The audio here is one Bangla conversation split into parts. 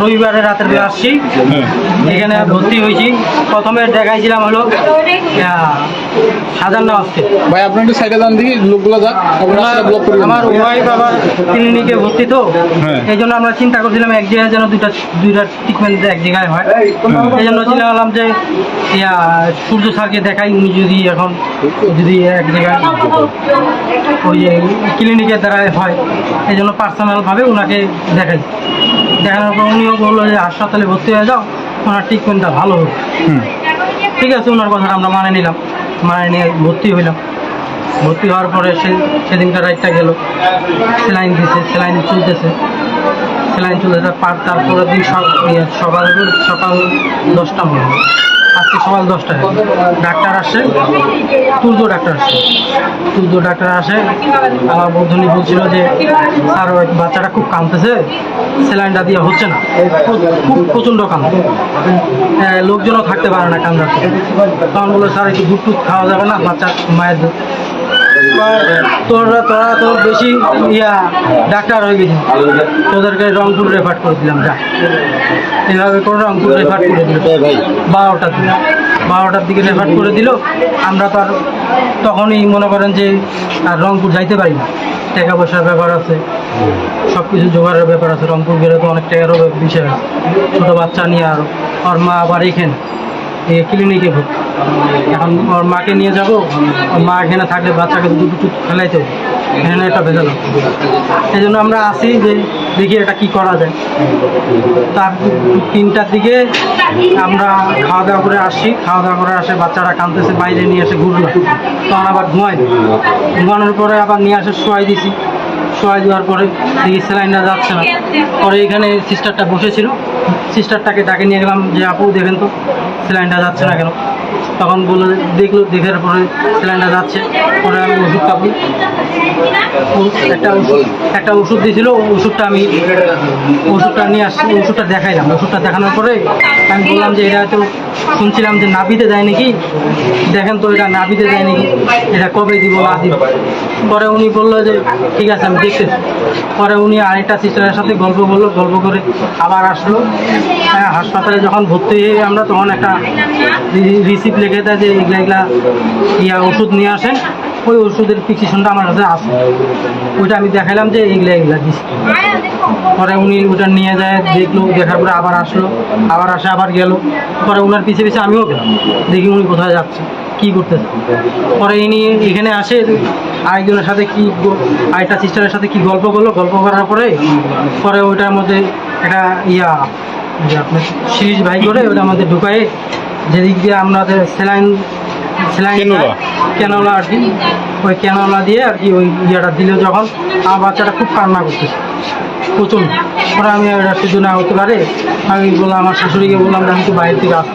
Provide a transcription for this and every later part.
রবিবারে রাতের বেলা আসছি। এখানে ভর্তি হয়েছি। প্রথমে দেখাইছিলাম হলো সাজান নওয়াজকে ভাই আপনি একটু সাইডে যান দেখি লোকগুলো যাক আপনারা। আমার ওয়াইফ আবার ক্লিনিকে ভর্তি তো। হ্যাঁ। এই জন্য আমরা চিন্তা করছিলাম এক জায়গায় যেন দুটা দুইটা ট্রিটমেন্ট এক জায়গায় হয়। এই জন্য চিন্তা করলাম যে ইয়া সূর্য স্যারকে দেখাই উনি যদি এখন যদি এক জায়গায় ওই ক্লিনিকের দ্বারা হয় এই জন্য পার্সোনালভাবে ওনাকে দেখাই। দেখানোর পর উনিও বলল যে হাসপাতালে ভর্তি হয়ে যাও ওনার ট্রিটমেন্টটা ভালো হোক। ঠিক আছে ওনার কথাটা আমরা মানে নিলাম মানে নিয়ে ভর্তি হইলাম ভর্তি হওয়ার পরে সে সেদিনকার রাইটটা গেল সেলাইন দিছে সেলাইন চলতেছে সেলাইন চলতেছে পার তারপরের দিন সব ইয়ে, সকাল সকাল দশটা মনে হয়। আজকে সকাল দশটায় ডাক্তার আসে তুর্য ডাক্তার আসে তুর্য ডাক্তার আসে আমার বন্ধুনি বলছিল যে স্যার ওই বাচ্চাটা খুব কাঁদতেছে সেলাইনটা দিয়ে হচ্ছে না। খুব প্রচণ্ড কান্দ হ্যাঁ, লোকজনও থাকতে পারে না কান্দাতে তখন বলল স্যার একটু দুধ টুধ খাওয়া যাবে না? বাচ্চা মায়ের তোরা তোরা তো বেশি ইয়া ডাক্তার হয়ে গেছিস তোদেরকে রংপুর রেফার করে দিলাম যা। এইভাবে করে রংপুর রেফার করে দিল। বারোটার দিকে। বারোটার দিকে রেফার করে দিল। আমরা তো আর তখনই মনে করেন যে আর রংপুর যাইতে পারি না। টাকা পয়সার ব্যাপার আছে সব কিছু জোগাড়ের ব্যাপার আছে। রংপুর গেলে তো অনেক টাকারও বিষয় আছে। ছোটো বাচ্চা নিয়ে আর ওর মা আবার এখানে ক্লিনিকে ভর্তি। এখন ওর মাকে নিয়ে যাব, ওর মা এখানে থাকলে বাচ্চাকে দুধ টুধ খেলাইতে এখানে একটা ভেজাল। এই জন্য আমরা আসি যে দেখি এটা কি করা যায়। তার তিনটার দিকে আমরা খাওয়া দাওয়া করে আসি খাওয়া দাওয়া করে আসে, বাচ্চারা কাঁদতেছে, বাইরে নিয়ে এসে ঘুরলো। তখন আবার ঘুমাই দিই। ঘুমানোর পরে আবার নিয়ে আসে শোয়াই দিছি। শোয়াই দেওয়ার পরে দেখি স্যালাইনটা যাচ্ছে না। পরে এখানে সিস্টারটা বসেছিল। সিস্টারটাকে ডাকে নিয়ে গেলাম যে, আপু, দেখেন তো স্যালাইনটা যাচ্ছে না কেন? তখন বলল, দেখল, দেখার পরে স্যালাইনটা যাচ্ছে, পরে আমি ওষুধ খাব। একটা ওষুধ একটা ওষুধ দিয়েছিল, ওষুধটা আমি ওষুধটা নিয়ে আসছি, ওষুধটা দেখাইলাম। ওষুধটা দেখানোর পরে আমি বললাম যে, এটা তো শুনছিলাম যে নাভিতে দেয় নাকি? দেখেন তো এটা নাভিতে দেয় নাকি? এটা কবে দিব না দিব? পরে উনি বলল যে, ঠিক আছে, আমি দেখতেছি। পরে উনি আরেকটা সিস্টারের সাথে গল্প বলল, গল্প করে আবার আসলো। হ্যাঁ হাসপাতালে যখন ভর্তি হয়ে আমরা তখন একটা রিসিপ্ট লিখে দেয় যে, এগুলা এগুলা ইয়া ওষুধ নিয়ে আসেন। ওই ওষুধের প্রিসক্রিপশনটা আমার কাছে আছে। ওইটা আমি দেখালাম যে এইগুলা এইগুলা দিচ্ছি পরে উনি ওটা নিয়ে যায়, দেখল, দেখার পরে আবার আসলো, আবার আসে, আবার গেল। পরে ওনার পিছে পিছে আমিও গেলাম। দেখি উনি কোথায় যাচ্ছে, কী করতেছে। পরে ইনি এখানে আসে, আরেকজনের সাথে কি আরেকটা সিস্টারের সাথে কি গল্প করল, গল্প করার পরে পরে ওইটার মধ্যে একটা ইয়া, যে আপনার সিরিজ ভাই করে ওটার মধ্যে ঢুকায়ে, যেদিক দিয়ে আমাদের সেলাইন ক্যানোলা। আর কি ওই ক্যানোলা দিয়ে আর কি ওই ইয়েটা দিল যখন আমার বাচ্চাটা খুব কান্না করতেছে প্রচণ্ড পরে আমি শুধু না হতে পারে আমি বললাম আমার শাশুড়িকে বললাম আমি তো বাইরে থেকে আসব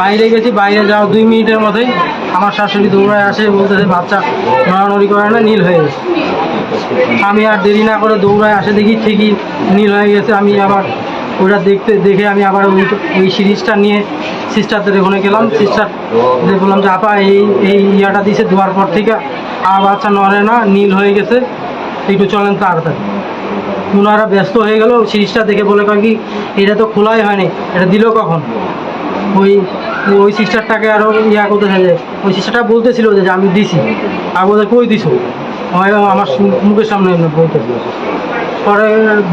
বাইরে গেছি বাইরে যাওয়ার দুই মিনিটের মধ্যেই আমার শাশুড়ি দৌড়ায় আসে বলতেছে বাচ্চা নড়ানড়ি করে না নীল হয়ে গেছে। আমি আর দেরি না করে দৌড়ায় আসে দেখি ঠিকই নীল হয়ে গেছে আমি আবার ওটা দেখতে, দেখে আমি আবার ওই ওই সিরিজটা নিয়ে সিস্টারদের ওখানে গেলাম। সিস্টার বললাম যে, আপা, এই এই ইয়াটা দিছে দেওয়ার পর থেকে। আর বাচ্চা নড়ে না, নীল হয়ে গেছে। একটু চলেন তাড়াতাড়ি। ওনারা ব্যস্ত হয়ে গেল। সিরিজটা দেখে বলে কি, এটা তো খোলাই হয়নি। এটা দিল কখন? ওই ওই সিস্টারটাকে আরও ইয়া করতে থাকে। ওই সিস্টারটা বলতেছিল যে, আমি দিছি। আর বলতে কই দিছো? আমার মুখের সামনে এনে বলতে পরে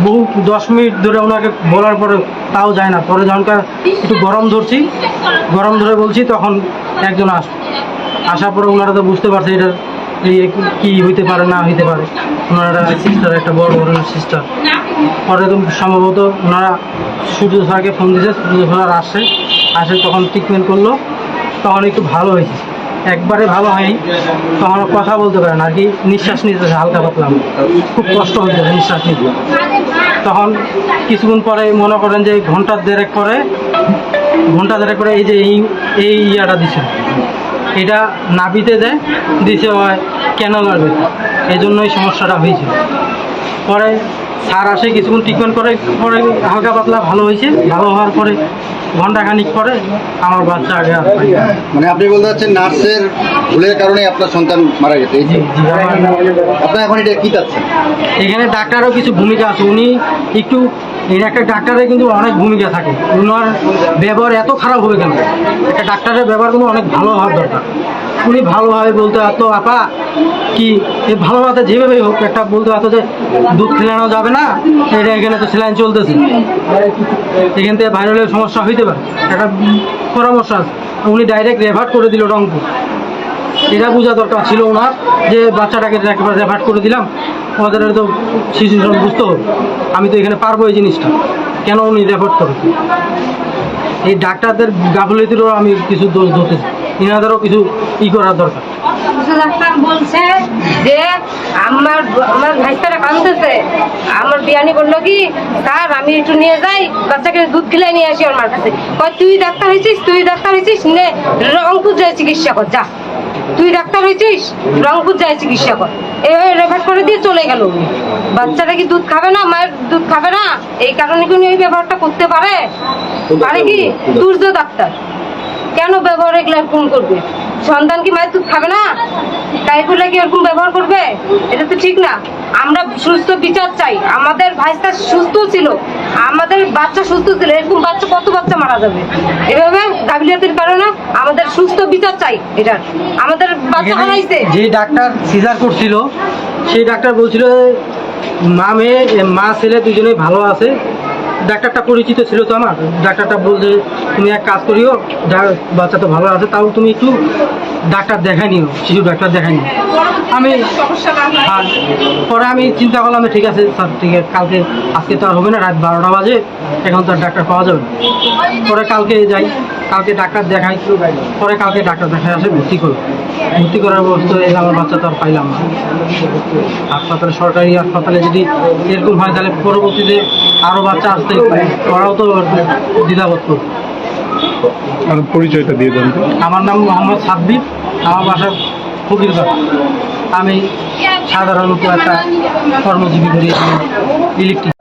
বহু দশ মিনিট ধরে ওনাকে বলার পরে তাও যায় না। পরে যখনকার একটু গরম ধরছি, গরম ধরে বলছি, তখন একজন আস আসার পরে ওনারা তো বুঝতে পারছে এটার এই কি হইতে পারে, না হইতে পারে। ওনারা সিস্টার একটা বড় ধরনের সিস্টার পরে তো সম্ভবত ওনারা সূর্য স্যারকে ফোন দিয়েছে সূর্য স্যার আসে আসে তখন ট্রিটমেন্ট করল, তখন একটু ভালো হয়েছে। একবারে ভালো হয়নি। তখন ও কথা বলতে পারে না, আর কি নিঃশ্বাস নিতে হালকা পাতলাম খুব কষ্ট হয়েছে নিঃশ্বাস নিতে। তখন কিছুক্ষণ পরে মনে করেন যে ঘণ্টা দেড়েক পরে, ঘণ্টা দেড়েক পরে এই যে এই এই ইয়াটা দিছে। এটা নাবিতে দেয় দিছে হয় কেন লাগবে এই জন্যই সমস্যাটা হয়েছিল পরে স্যার আসে কিছুক্ষণ ট্রিটমেন্ট করে পরে হালকা পাতলা ভালো হয়েছে। ভালো হওয়ার পরে ঘণ্টা খানিক পরে আমার বাচ্চা আগে আর মানে আপনি বলতে চাচ্ছেন নার্সের ভুলের কারণে আপনার সন্তান মারা গেছে এই জি তো? জি। আমার আপনি এখন এটা কি চাচ্ছেন? এখানে ডাক্তারও কিছু ভূমিকা আছে। উনি একটু এই একটা ডাক্তারের কিন্তু অনেক ভূমিকা থাকে। উনার ব্যবহার এত খারাপ হবে কেন? একটা ডাক্তারের ব্যবহার কিন্তু অনেক ভালো হওয়ার দরকার। উনি ভালোভাবে বলতে পারতো, আপা, কি এই ভালোভাবে যেভাবেই হোক, একটা বলতে পারতো যে দুধ খেলানো যাবে না এটা এখানে তো সেলাইন চলতেছে। এখান থেকে ভাইরালের সমস্যা হইতে পারে। একটা পরামর্শ আছে। উনি ডাইরেক্ট রেভার্ট করে দিল রংপুর। এটা বোঝা দরকার ছিল ওনার যে বাচ্চাটাকে একবার রেভার্ট করে দিলাম। ওদের তো শ্রম বুঝতে হবে। আমি তো এখানে পারব এই জিনিসটা। কেন উনি রেভার্ট করে এই ডাক্তারদের গাফলতিরও আমি কিছু দোষ ধরতেছি ইনাদেরও কিছু ই করার দরকার। আমার বলল কি আমি একটু নিয়ে যাই, বাচ্চাকে দুধ নিয়ে আসি আমার কাছে। তুই ডাক্তার হয়েছিস? তুই ডাক্তার হয়েছিস? নে চিকিৎসা কর, যা। তুই ডাক্তার হয়েছিস? রংপুর যায় চিকিৎসা কর। এভাবে রেফার করে দিয়ে চলে গেল। উনি। বাচ্চাটা কি দুধ খাবে না? মায়ের দুধ খাবে না? এই কারণে কি এই ব্যবহারটা করতে পারে? পারে কি? সূর্য ডাক্তার কেন ব্যবহার এগুলো ফোন করবে? সন্তান কি মায়ের দুধ খাবে না? তাই বলে কি এরকম ব্যবহার করবে? এটা তো ঠিক না। আমরা সুস্থ বিচার চাই। আমাদের ভাইস্তা সুস্থ ছিল। আমাদের বাচ্চা সুস্থ ছিল। এরকম বাচ্চা কত বাচ্চা মারা যাবে? এভাবে গাফিলতির কারণে আমাদের সুস্থ বিচার চাই এটার। আমাদের বাচ্চা হারাইছে। যে ডাক্তার সিজার করছিল সেই ডাক্তার বলছিল মা মেয়ে মা ছেলে দুজনেই ভালো আছে। ডাক্তারটা পরিচিত ছিল তো আমার। ডাক্তারটা বলছে, তুমি এক কাজ করিও যার বাচ্চা তো ভালো আছে তাও তুমি একটু ডাক্তার দেখাই নিও শিশু ডাক্তার দেখাই আমি আর পরে আমি চিন্তা করলাম ঠিক আছে, স্যার, ঠিক আছে, কালকে, আজকে তো আর হবে না, রাত বারোটা বাজে, এখন তো আর ডাক্তার পাওয়া যাবে পরে কালকে যাই, কালকে ডাক্তার দেখাই, পরে কালকে ডাক্তার দেখাই আসে, ভর্তি করো। ভর্তি করার ব্যবস্থা হয়ে আমার বাচ্চা তো আর পাইলাম না। হাসপাতালে, সরকারি হাসপাতালে যদি এরকম হয়, তাহলে পরবর্তীতে আরও বাচ্চা আসতে ওরাও তো দ্বিধাবোধ করবে আর পরিচয়টা দিয়ে দেন আমার নাম মোহাম্মদ সাব্বির, আমার বাসা ফকিরবাগ আমি সাধারণত একটা কর্মজীবী করি ইলেকট্রিক